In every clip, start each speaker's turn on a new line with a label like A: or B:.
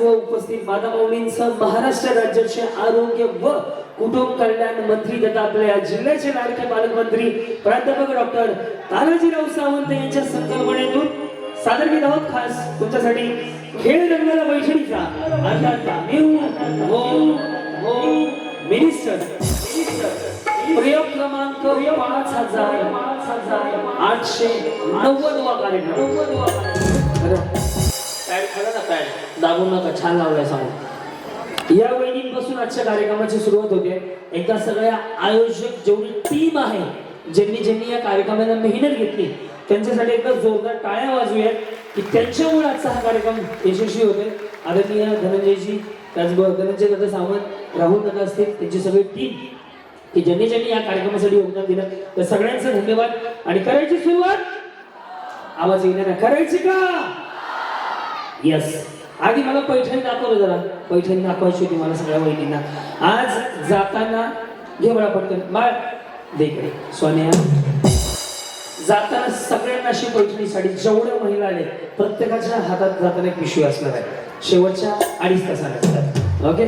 A: सर्व उपस्थित माता महाराष्ट्र राज्याचे आरोग्य व कुटुंब कल्याण मंत्री तथा आपल्या जिल्ह्याचे लाडके पालकमंत्री प्राध्यापक डॉक्टर तानाजीराव सावंत यांच्या संकल्पनेतून सादर केला आहोत खास तुमच्यासाठी खेळ रंगाला पैठणीचा अर्थात न्यू होम होम मिनिस्टर प्रयोग क्रमांक पाच हजार पाच हजार आठशे नव्वद वा कार्यक्रम. बरं. दाबून नका छान लावलाय सांगू या वहिनीपासून आजच्या कार्यक्रमाची सुरुवात होते. एकदा सगळ्या आयोजक जेवढी टीम आहे ज्यांनी ज्यांनी या कार्यक्रमाला मेहनत घेतली त्यांच्यासाठी एकदा जोरदार टाळ्या वाजूयात की त्यांच्यामुळे आजचा हा कार्यक्रम यशस्वी होते आदरणीय धनंजयजी त्याचबरोबर धनंजय दादा सावंत राहुल दादा असतील त्यांची सगळी टीम की ज्यांनी ज्यांनी या कार्यक्रमासाठी योगदान दिलं तर सगळ्यांचं धन्यवाद. आणि करायची सुरुवात? आवाज येणार करायची का? यस आधी मला पैठणी दाखवलं जरा. पैठणी दाखवायची होती मला सगळ्या वहिनींना. आज जाताना घे मला पटकन. बाळ दे इकडे. सोन्या जाताना सगळ्यांना अशी पैठणी साडी. जेवढ्या महिला आले प्रत्येकाच्या हातात जाताना एक पिशवी असणार आहे. शेवटच्या अडीच तासानंतर ओके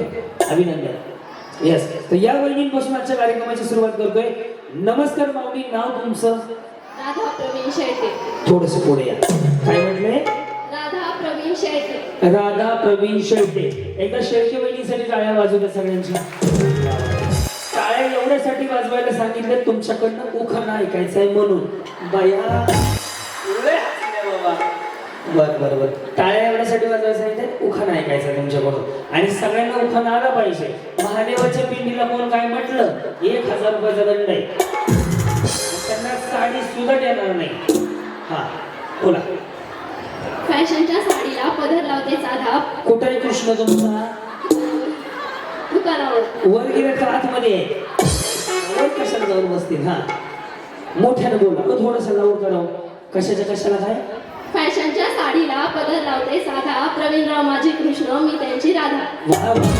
A: अभिनंदन. येस तर या वहिनींपासून आजच्या कार्यक्रमाची सुरुवात करतोय. नमस्कार माऊली. नाव तुमचं? थोडस पुढे या. काय
B: प्रवीण शेळके
A: एकदा शेळके वहिनीसाठी टाळ्या वाजवल्या सगळ्यांच्या. टाळ्या एवढ्यासाठी वाजवायला सांगितलं तुमच्याकडनं उखाणा ऐकायचा आहे म्हणून. बया. बाबा. बर बर बर. टाळ्या एवढ्यासाठी वाजवायला सांगितलं उखाणा ऐकायचा आहे तुमच्याकडून. आणि सगळ्यांना उखाणा आला पाहिजे. महादेवाच्या पिंडीला कोण काय म्हटलं? एक हजार रुपयाचा दंड आहे. त्यांना साडी सुद्धा देणार नाही. हा बोला.
B: फॅशनच्या साडीला पदर लावते साधा.
A: कुठे कृष्ण तुमचा
B: दुकानावर.
A: वर गेलं तर आतमध्ये. आहे. वर कशाला जाऊन बसतील हा? मोठ्यानं बोला. थोडस लावून करावं कशाच्या कशाला काय
B: फॅशनच्या साडीला पदर लावते साधा. प्रवीणराव माझे कृष्ण मी त्यांची राधा.
A: वा वा.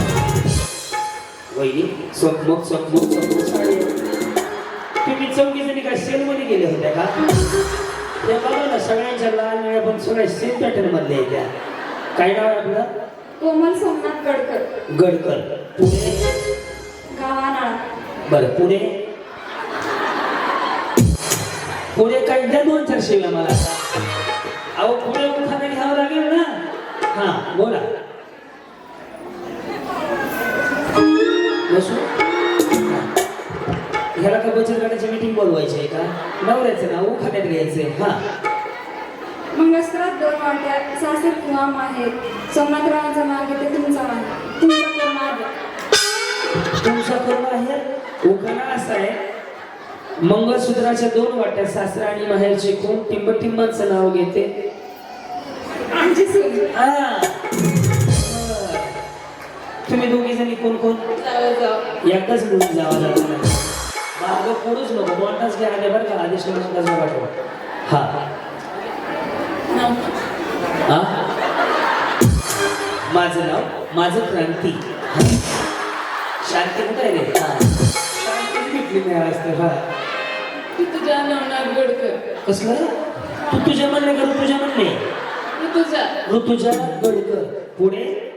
A: वहिनी स्वप्न स्वप्न स्वप्न साडी. तुम्ही चौघी जणी काय सेल मध्ये गेले होत्या का? ते बघा ना सगळ्यांच्या लाल निळ्या पण सगळ्या सेम पॅटर्न मधल्या आहेत त्या. काय नाव आहे आपलं?
B: कोमल सोमनाथ गडकर.
A: गडकर. पुणे
B: गावानाळा
A: बरं पुढे? पुढे काही द्या दोन चार शिव्या मला. अहो पुढे उखाणा घ्यावं लागेल ना. हा बोला. बसू. ह्याला का बचत गटाची मीटिंग बोलवायची आहे का? नवऱ्याचं नाव उखाण्यात घ्यायचंय. हा.
C: मंगळसुत्रात दोन वाट्या सासर किंवा माहेर. सोमनाथरावांचा मार्ग ते तुमचा मार्ग तुमचा कर्म आहे
A: तुमचा कर्म आहे उखाणा असा आहे. मंगळसूत्राच्या दोन वाट्या सासरा आणि माहेरचे खूप टिंब टिंबांचं नाव घेते.
C: आमची सून.
A: हा. तुम्ही दोघी जणी कोण कोण? एकदाच मिळून जावा लागला मार्ग पुढूच नको दोनटाच घ्या आले बरं का आदेश दोनटाच पाठवा. हा. हा? माझं नाव माझं क्रांती. शांती कुठे आहे रे? हा. शांती भेटली नाही हा.
B: तुझ्या नवनाथ गडकर
A: कसलं? तू तुझ्या म्हणणे का तुझ्या म्हणणे
B: तुझा
A: ऋतुजा गडकर. पुढे?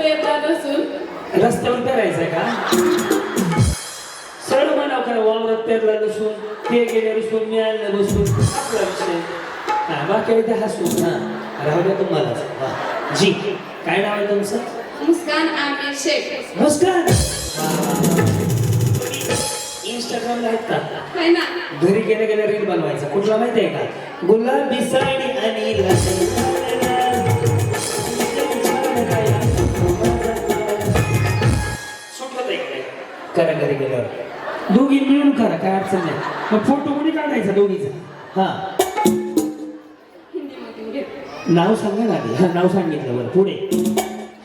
B: पेरला नसून
A: रस्त्यावर पेरायचंय का? सरळ म्हणाव करा वावरात पेरला नसून ते गेले नसून मी आणलं नसून आपला विषय हा बाकी ते हसून हा. राहू द्या तुम्हाला जी काय नाव आहे तुमचं?
C: मुस्कान आमिर शेख.
A: नमस्कार इंस्टाग्रामला आहेत का?
C: है ना.
A: घरी गेल्या गेल्या रील बनवायचा. कुठला माहिती आहे का? गुलाबी साडी आणि सुटलं करा घरी गेल्यावर दोघी मिळून करा काय अडचण नाही. मग फोटो कोणी काढायचा दोघीचा? हा. नाव सांगा ना आधी. हा नाव सांगितलं बरं पुढे.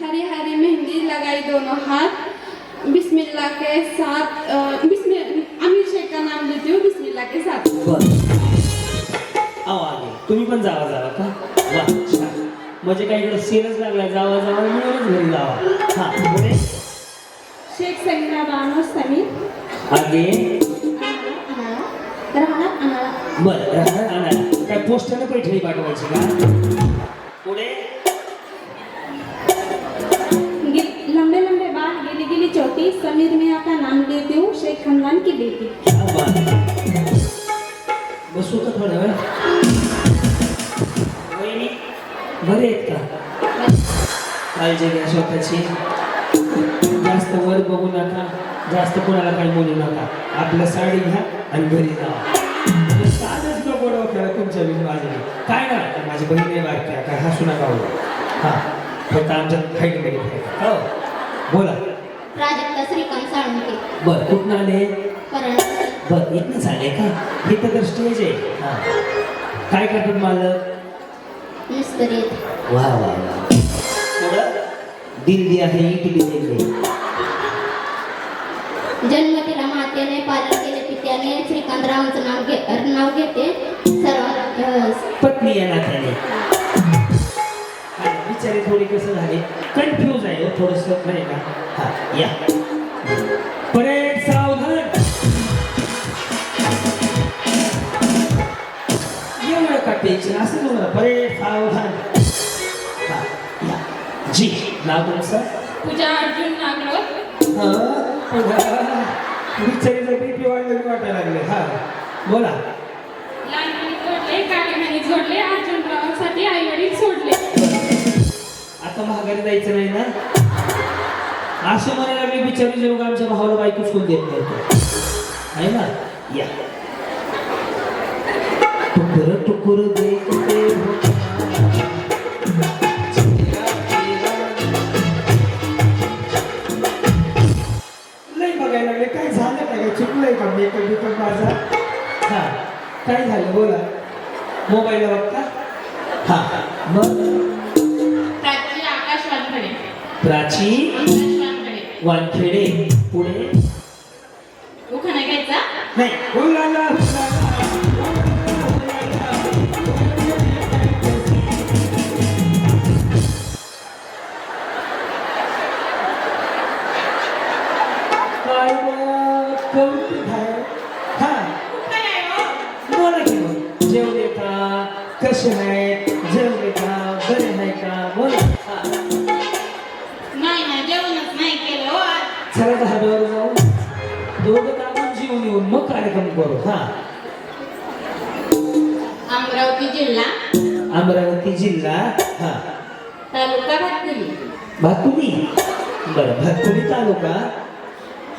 C: हरी हरी मेहंदी लगाई दोनों हाथ बिस्मिल्लाह के साथ अ, बिस्मिल अमीर शेख का नाम लेती हूँ बिस्मिल्लाह के साथ.
A: बरं. अहो आले. तुम्ही पण जावा जावा का? वा छान. म्हणजे काय इकडे सेलच लागला जावा जावा मिळूनच घरी जावा. हा पुढे.
C: शेख समीरा बानो समीर.
A: आगे
C: राहणार अनाळा
A: बरं राहणार काय पोस्टाने पैठणी पाठवायची का? पुढे?
C: लंबे लंबे बाल गिली गिली चोटी समीर मियाँ का नाम लेती हूँ. शेख खानदान की बेटी.
A: बसू का थोडा वेळ? बरे आहेत का? काळजी घ्या स्वतःची. जास्त वर बघू नका जास्त कोणाला काही बोलू नका. आपलं साडी घ्या आणि घरी जावा साधच नको डोक्याला तुमच्या माझ्या काय ना माझी बहीण आहे बारक्या काय हसू नका हो हां फक्त आमच्या फाईटमध्ये हो बोला.
B: प्राजक्ता श्रीकांत साळुंके
A: बरं कुठं आले? बर इथनं झाले का? हे तर स्टेज आहे. हा. काय करतात मालक?
B: मिस्त्री
A: वा वा वा. थोडं दिल्ली आहे इटली दिल्ली
B: जन्मतीला मातेने पालन केले पित्याने श्रीकांतरावांचं नाव घे नाव घेते. सर्वात अ,
A: पत्नी या नात्याने. हा, बिचारे थोडी कसं झाले? कन्फ्यूज आहे हो थोडस नाही का? हा या. परेड सावधान. एवढं का टेन्शन असं तुम्हाला परेड सावधान. हा या नाव तुमचं
C: पूजा अर्जुन नागरोथ
A: हा, पुन्हा बिचारीचं बीपी वाढलं वाटायला लागले? हा बोला.
C: लहानपणी जोडले काळीमानी जोडले अर्जुनरावांसाठी आई वडील सोडले.
A: आता महागारी जायचं नाही ना? असं म्हणायला लागले बिचारी जेव्हा आमच्या भावाला बायको सोडून देत नव्हतं आहे ना? या. टुकुर टुकुर हो. काय झालं? बोला. मोबाईल बघता? हा. मग?
C: प्राची आकाश वानखडे.
A: प्राची पुढे
C: उखाणा घ्यायचा?
A: नाही हुलाला,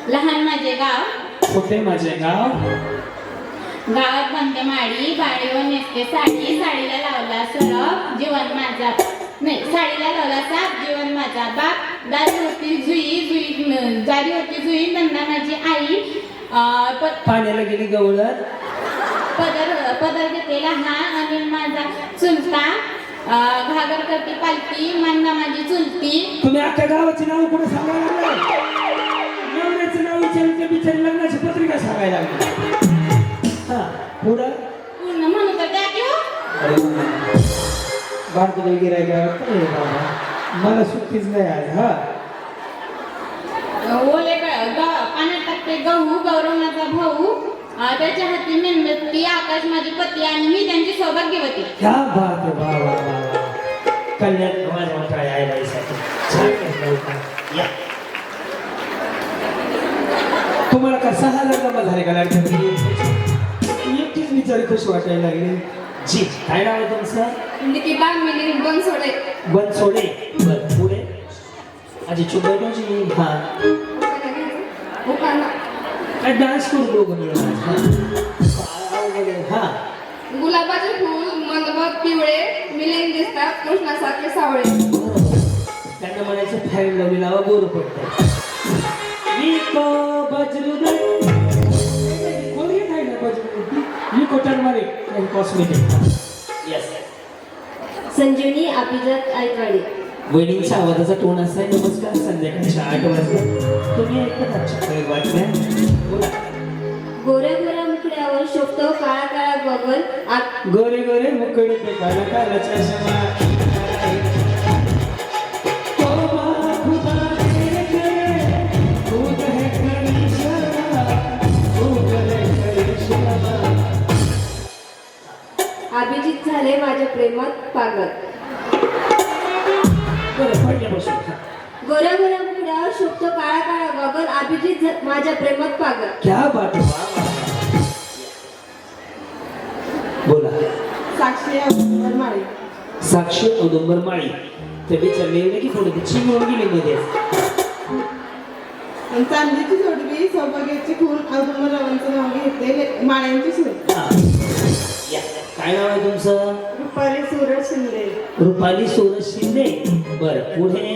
C: लहान माझे गाव.
A: छोटे माझे गाव?
C: गावात बनते माडी बाळीवर नेसते साडी साडीला लावला सरप जीवन माझा. नाही साडीला लावला साप जीवन माझा. बाप दारी होती जुई जुई दारी होती जुई नंदा माझी आई.
A: पाण्याला गेली गवळण
C: पदर पदर घेतलेला हा आणि माझा. चुलता घागर करते पालती मंदा माझी चुलती.
A: तुम्ही अख्ख्या गावाची नाव कुठे सांगायला नाव विचारलं बिचारी लग्नाची पत्रिका सांगायला लागली. हा पुढं? बारकुले गिरायला मला सुट्टीच नाही आज हा.
C: ओले पाण्यात टाकते गहू गौरव माझा भाऊ त्याच्या हाती मेणबत्ती आकाश माझी पती आणि मी त्यांची सौभाग्यवती
A: क्या बात आहे वा वा वा वा. कल्याण माझ्या मोठा यायला होतं. या. तुम्हाला का सहा जमा झाले का एकटीच विचार कशी वाटायला लागली? जी काय नाव आहे तुमचं?
C: निकिता मिलिंद बनसोडे.
A: बनसोडे. बर पुढे? आजी चुबैटोची हा. काय डान्स करू दोघं मिळून हा. हा.
C: गुलाबाचे फूल मंदबग पिवळे मिलिंद दिसतात कृष्णासारखे सावळे.
A: त्यांना म्हणायचं फॅन लावली लावा गोर पडतं
B: संजीवनी अभिजात आयतवाडी
A: वहिनींच्या आवाजाचा टोन असा आहे. नमस्कार संध्याकाळच्या आठ वाजता. तुम्ही ऐकत बातम्या? बोला.
B: गोऱ्या गोऱ्या मुकड्यावर शोभतो काळा काळा आ-
A: गोरे गोरे मुकडे पे काला
B: अभिजित झाले माझ्या प्रेमात पागल. गोऱ्या गोऱ्या मुकड्यावर शोभतो काळा काळा गॉगल. अभिजित माझ्या प्रेमात पागल.
A: क्या बात है. बोला.
D: साक्षी अवघड माळी.
A: साक्षी औदुंबर माळी. ते विचारले होते की थोडी चिंगळून गेली मध्ये.
D: आणि चांदीची जोडवी सौभाग्याची खून अवघड नाव घेतले माळ्यांची सून
A: काय नाव आहे तुमचं?
D: रुपाली सूरज शिंदे.
A: रुपाली सोरस शिंदे. बर पुढे?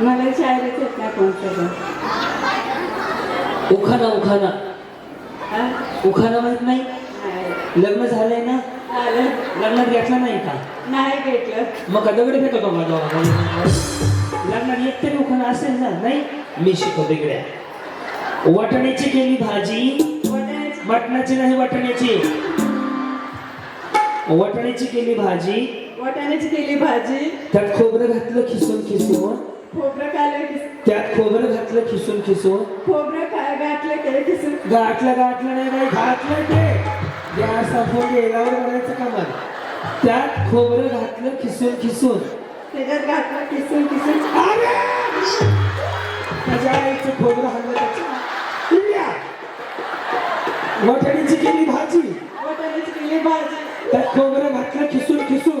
D: मला शाळेत येत नाही कोणतं
A: उखाणा
D: पण
A: उखाणा माहीत नाही? लग्न झालंय ना? लग्नात घेतला नाही का?
D: नाही घेतलं
A: मग का दगड फेकतो का माझ्या लग्नात एक तरी उखाणा असेल ना नाही? मी शिकवतो इकडे वाटण्याची केली भाजी.
D: वाटाण्याची.
A: मटणाची नाही वाटण्याची. वाटण्याची केली भाजी.
D: वाटाण्याची केली भाजी.
A: त्यात खोबरं घातलं खिसून खिसून.
D: खोबरं खाल्लं
A: त्यात खोबरं घातलं खिसून खिसून.
D: खोबरं खा घातलं केलं किसून
A: गाठलं गाठलं नाही बाई घातलं ते. गॅस आपण गेल्यावर करायचं का मला त्यात खोबरं घातलं खिसून खिसून.
D: त्याच्यात घातलं किसून किसून
A: अरे! त्याच्या आईचं खोबरं हल्लं त्याच्या! वाटाण्याची केली भाजी.
D: वाटाण्याची केली भाजी.
A: त्यात खोबरं घातलं खिसून खिसून.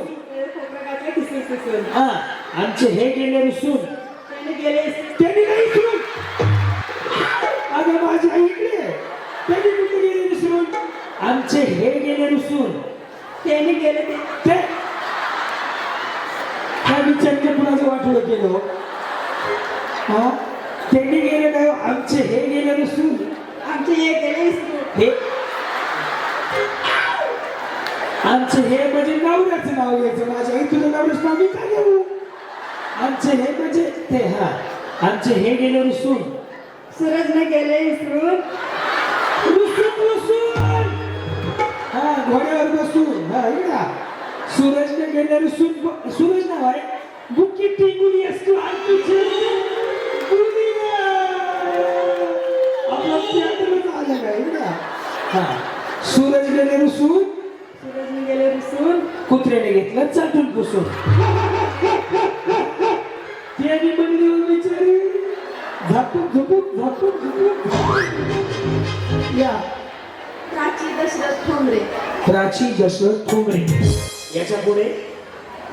A: हा आमचे हे गेले रुसून.
D: त्याने गेले
A: त्यांनी नाही विसरून अगं माझी आई इकडे. त्यांनी कुठे गेले विसरून आमचे हे गेले रुसून.
D: त्याने गेले ते.
A: त्या बिचारने कुणाचं वाटोळं केलं हो? हा? त्यांनी गेले नाही हो. आमचे हे गेले रुसून.
D: आमचे एक गेले
A: हे आमचे हे म्हणजे नवऱ्याचं नाव घ्यायचं. माझ्या आई तुझं नवऱ्याचं नाव मी का घेऊ? आमचे हे म्हणजे ते हा. आमचे हे गेले रुसून.
D: सूरजने गेले इसरून.
A: रुसून रुसून. हा घोड्यावर बसून. हा इकडा सूरजने गेले रुसून. सूरज नाव आहे. बुकी टिंगुली असतो. आणखी आपला थिएटरच आलं का? इकडा हा. सूरज गेले रुसून.
D: रुसून
A: कुत्र्याने घेतलं चाटून पुसून. त्याने म्हणली "ओ बिचारी झापून झुपून झापून झुपून. या.
D: प्राची दशरथ ठोंबरे.
A: प्राची दशरथ ठोंबरे. याच्यापुढे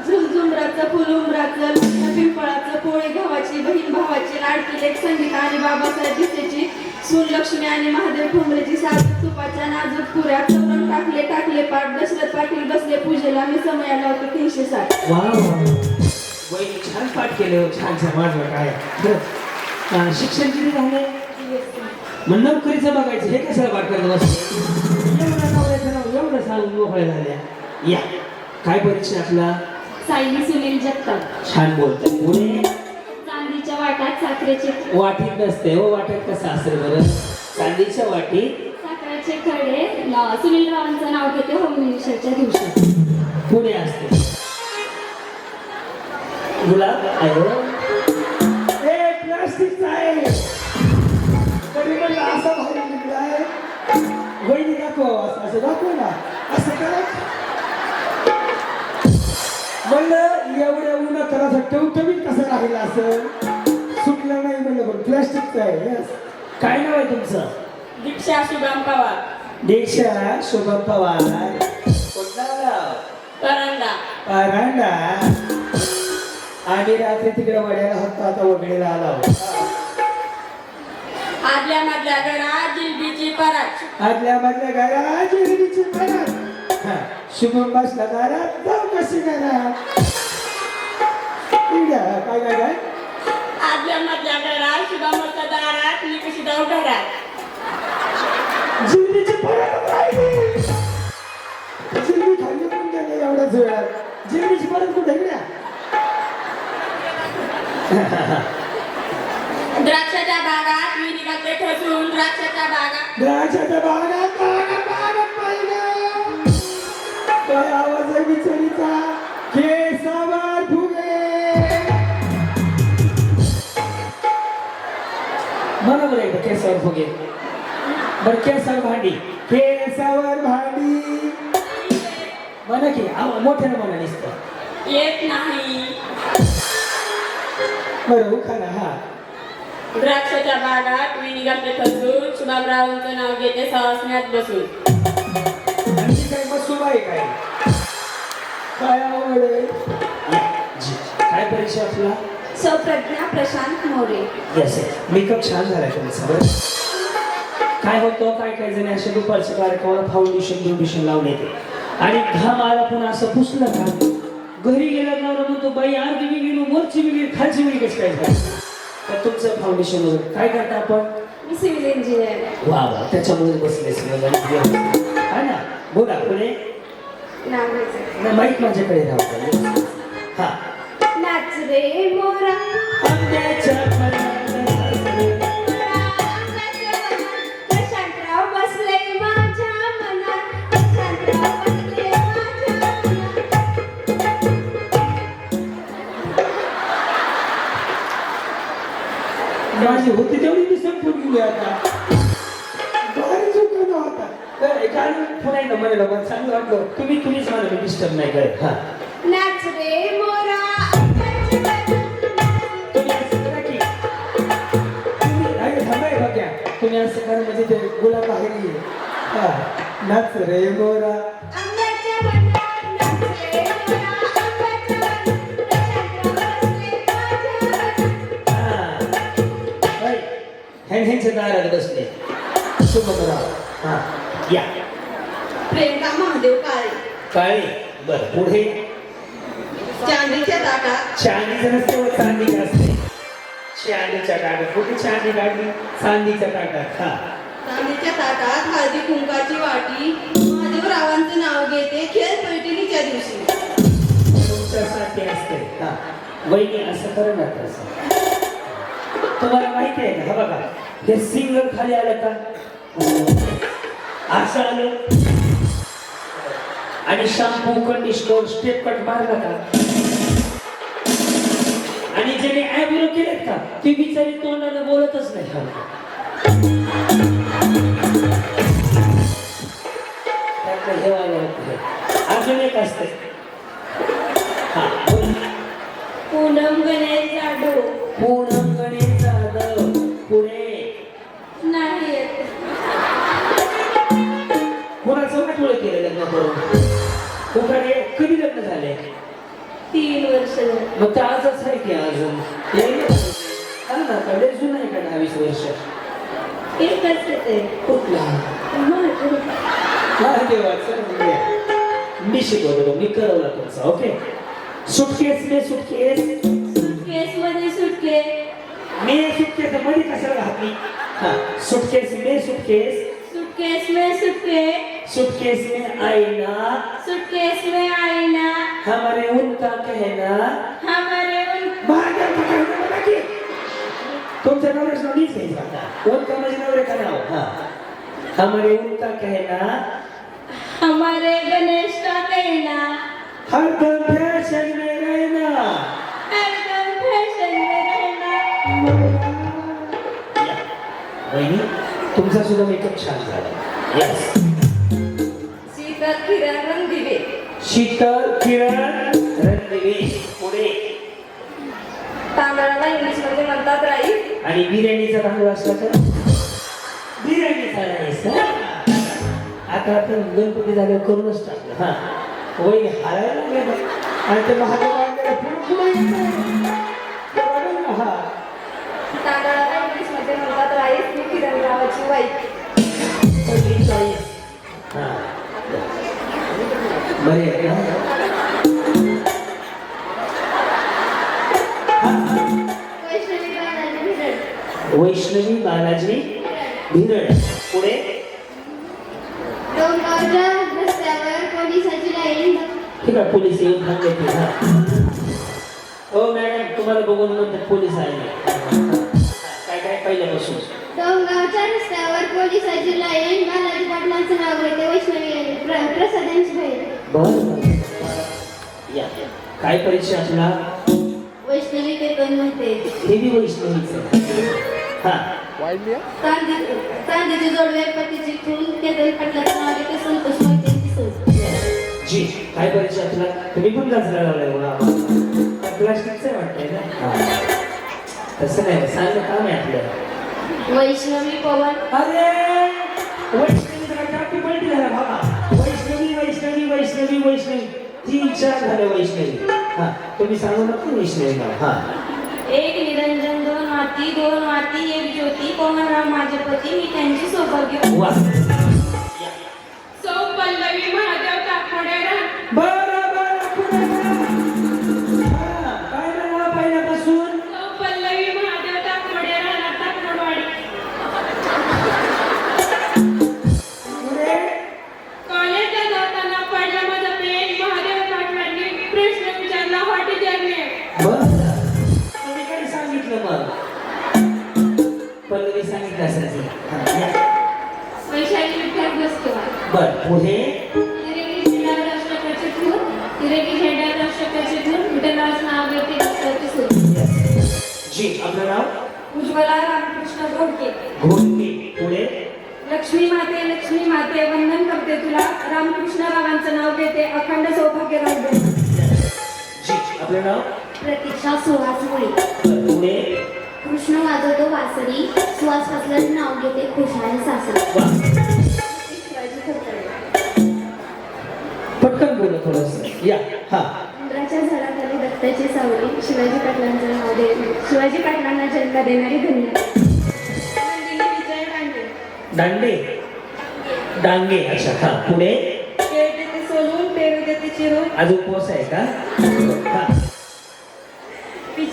D: झुमझुमराचं फुलुमराचं लग्न पिंपळाचं पोळी गव्हाची बहीण भावाची लाडकी लेख संगीता आणि बाबासाहेब दिसेची सून लक्ष्मी आणि महादेव ठोंबरेची साजूक तुपाच्या नाजूक पुऱ्या चौरंग टाकले टाकले पाठ दशरथ पाटील बसले पूजेला मी समयाला होतो तीनशे साठ.
A: वा वहिनी छान पाठ केले हो छान छान माझं काय खरंच. शिक्षण किती झाले मग नोकरीचं बघायचं हे कसं पाठ करत बसते एवढं सांगू मोकळ्या झाल्या. या. काय परीक्षा आपला?
B: सायली सुनील जगताप.
A: छान बोलतात पुढे
B: चांदीच्या वाटात साखरेचे
A: वाटीत नसते हो वाट्यात कसं असेल बरं? चांदीच्या वाटीत
B: साखरेचे खडे. ल- सुनील रावांचं नाव घेते होम मिनिस्टरच्या दिवशी.
A: पुणे असते. गुलाब आहे हो. ए प्लास्टिकचा आहे. तरी म्हणलं असा भारी निघला आहे वहिनी दाखव असं असं दाखव ना. म्हणलं एवढ्या उन्हात त्याला असं टवटवीत कसं राहिलं असं? सुटलं नाही म्हणलं पण प्लास्टिकचं आहे. काय नाव आहे तुमचं?
D: दीक्षा शुभम पवार.
A: दीक्षा शोभा पवार.
D: करंडा
A: परांडा. आम्ही रात्री तिकडे वड्याला होतो आता वगळीला आला
D: आदल्या मधल्या घरात जिलबीची पराठ
A: आदल्या मधल्या घरात जिरबीची परात शिकून बसला दारात जाऊ घरात काय काय काय?
D: आपल्या मधल्या घरा सुद्धा मधल्या दारात मी कशी जाऊ घरात?
A: जिंदीची परत राहिली. जिंदी खाल्ली पण गेले एवढ्याच वेळात जिंदीची परत कुठे गेल्या
C: द्राक्षाच्या बागात मी निघाले ठसून द्राक्षाच्या बागात.
A: द्राक्षाच्या बागात केसावर फुगे बरं केसावर भांडी. केसावर भांडी. म्हणा की मोठ्यानं म्हणा नुसतं.
C: येत नाही.
A: बरं उखाणा हा.
C: द्राक्षाच्या बागात विहिरी लागते ठसून शुभाबरावांचं नाव घेते सवासण्यात बसून.
A: आणखी काय मसूर आहे काय? काय आवड. काय परीक्षा आपला?
D: सप्रज्ञा प्रशांत मोरे.
A: येस मेकअप छान झाला तुमचा. बरं. काय होतं काय काय जण अशा दुपारच्या कार्यक्रमाला फाउंडेशन ब्युटिशन लावून येते आणि घाम आला पण असं पुसलं का? घरी गेला का? म्हणतो बाई अर्धी वेगळी वरची वेगळी खालची वेगळी कशी काय झाली? तर तुमचं फाउंडेशन वगैरे काय करता आपण?
D: मी सिव्हिल इंजिनियर
A: वा वा. त्याच्यामुळे बसले हा ना. बोला पुढे नाही, माईक माझ्याकडे राहतो हा.
D: रे मोरा.
A: आंब्याच्या
D: प्रशांतराव बसले माझ्या मनात. प्रशांतराव बसले माझ्या मनात.
A: माझी होती तेवढी मी संपून गेली आता. भारी चुकला होता एका पुन्हा एकदा म्हणाला पण चांगलं वाटलं. तुम्ही तुम्हीच मला डिस्टर्ब नाही करत. हा. गुलाब बाहेर हा. नाच रे मोरा. हा. ह्या दारात बसले. हा. या.
D: प्रियंका महादेव काळे.
A: काळे. बर पुढे.
D: चांदीच्या ताटात
A: चांदीचं नसते व चांदीचं असते. चांदीच्या ताटात कुठे चांदी काढली? चांदीच्या ताटात हा.
D: चांदीच्या ताटात हळदी कुंकाची वाटी. महादेवरावांचं नाव घेते खेळ पैठणीच्या दिवशी.
A: तुमच्यासाठी असते हा वहिनी असं करू नका असं. तुम्हाला माहिती आहे का? हा बघा हे सिंगल खाली आलं का? असं आलं. आणि शॅम्पू कंडिशनर स्टेप कट मारला का? आणि ज्याने ऍब्रो केलेत का? ती बिचारी तोंडाने बोलतच नाही. अजून एक असते
D: पूनम गणेश जाधव
A: पूनम गणेश जाधव पुणे
D: नाही
A: कोणाचं वाटोळ केलं लग्न करून तुमच्याकडे कधी लग्न झाले
D: तीन वर्ष
A: मग ते आजच आहे की अजून येईल ना. जुनं आहे का दहावीस वर्ष
D: एकच येते
A: कुठला. महादेवाचं म्हणजे मी शिकवतो मी करवला तुमचा ओके सुटकेस मे सुटकेस
D: सुटकेस मध्ये सुटके
A: मे सुटकेस मध्ये कशाला घातली हा सुटकेस मे सुटकेस
D: सुटकेस में सुटके
A: सुटकेस में आईना
D: सुटकेस में आईना
A: हमारे उनका कहना
D: हमारे उन
A: पकडणं बघा की. तुमच्या नवऱ्याचं नाव नीट घ्यायचं आता उनका म्हणजे नवऱ्याचं नाव हा हमारे उनका कहना
D: हमारे गणेश का कहना
A: हरदम फैशन में रहना
D: एकदम फॅशन में रहना.
A: वहिनी तुमचा सुद्धा मेकअप छान झाला येस
D: शीतल किरण रणदिवे
A: शीतल किरण रणदिवे पुढे
D: तांदळाला इंग्लिशमध्ये म्हणतात राईस
A: आणि बिर्याणीचा तांदूळ असला तर बिर्याणीचा राईस? आता आपण गणपती झाल्यावर करूनच टाकलं हा वय हारायला लागले ना. आणि ते महादेव वाढलेलं पुढं पुढं येतं. ते वाढेल ना, हा
D: तांदळाला इंग्लिशमध्ये म्हणतात राईस मी किरण रावाची वाईफ
A: पहिली choice. हा. बरे
B: वैष्णवी बालाजी भिरड
A: पुढे? ठीक आहे पोलीस येऊन थांबले हा. मॅडम तुम्हाला बघून म्हणतात पोलीस आले. काय काय पहिल्यापासून?
D: डोंगावच्या रस्त्यावर पोलिसाची लाईन बालाजी पाटलांचं नाव घेते वैष्णवी प्र- प्रसादांची बहीण
A: या या. काय परीक्षा आपला
D: वैष्णवी केतन म्हणते
A: हे बी वैष्णवीचं.
D: चांदीची जोडवे पतीची खून केतन पाटलाचं नाव घेते संतोष मोहितेंची सून
A: जी काय परीक्षा आपला तुम्ही पण गजरा लावलाय आम्हाला. प्लास्टिकचं वाटतंय ना. तसं नाही सांगणं काम आहे आपल्याला
D: वैष्णवी पवन.
A: अरे! वैष्णवी टाकी पलटी झाला बाबा. वैष्णवी वैष्णवी वैष्णवी वैष्णवी. तीन चार झाले वैष्णवी. हा तुम्ही सांगू नका वैष्णवी नाव हा.
E: एक निरंजन वाती दोन वाती एक ज्योती पवनराव माझे पती मी त्यांची सौभाग्य
A: वा.
F: पल्लवी
A: सांगितलं.
D: वैशाली बसकेवार
A: बर पुढे?
D: हिरेगी झेंडावर अष्टकाचे खून विठ्ठलाचं नाव घेते
A: जी आपलं नाव?
E: उज्ज्वला रामकृष्ण घोडके.
A: घोडके. पुढे?
E: लक्ष्मी माते लक्ष्मी माते वंदन करते तुला. रामकृष्ण रावांचं नाव घेते अखंड सौभाग्य राहू दे.
A: जी आपलं नाव?
D: प्रतीक्षा सुहास मुळे
A: पुढे?
D: कृष्ण वाजवतो वासरी. सुहास पासलं नाव घेते खुशाल सासरी.
A: पटकन बोला थोडस. या. हा.
D: इंद्राच्या झाडाखाली दत्ताची सावली. शिवाजी पाटलांचं नाव दे शिवाजी पाटलांना जन्म देणारी धन्य.
E: नंदिनी विजय डांगे
A: दांडे? डांगे अच्छा. हा. पुढे?
E: सोलून पेरू देते चिरून.
A: आज उपवास आहे का? हा.